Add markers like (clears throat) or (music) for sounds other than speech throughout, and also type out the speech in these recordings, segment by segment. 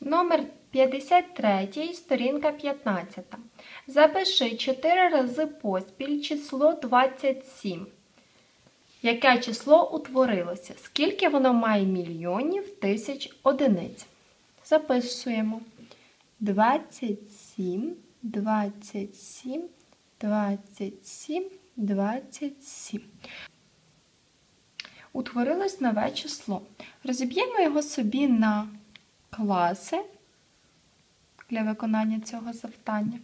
Номер 53, сторінка 15. Запиши 4 рази поспіль число 27. Яке число утворилося? Скільки воно має мільйонів тисяч одиниць? Записуємо. 27, 27, 27, 27. Утворилось нове число. Розіб'ємо його собі на класи для виконання цього завдання.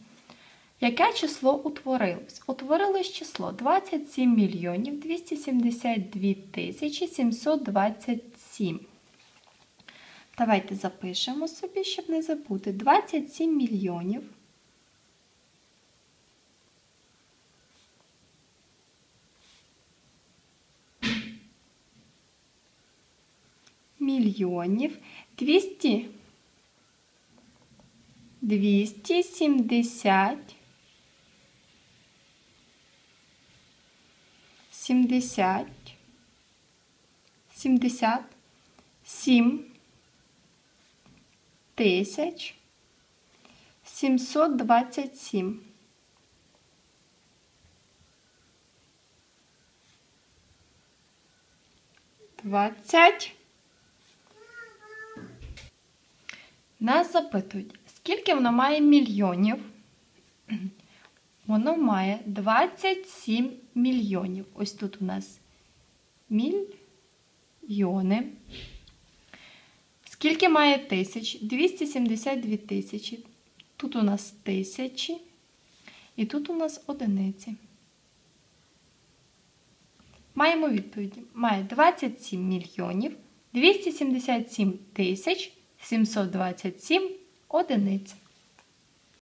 Яке число утворилось? Утворилось число 27 мільйонів 272 тисячі 727. Давайте запишемо собі, щоб не забути. 27 мільйонів. Мільйонів 200 270 70 77 тисяч 727 20 Нас запитують, скільки воно має мільйонів? (clears throat) Воно має 27 мільйонів. Ось тут у нас мільйони. Скільки має тисяч? 272 тисячі. Тут у нас тисячі. І тут у нас одиниці. Маємо відповіді. Має 27 мільйонів 277 тисяч 727 одиниць.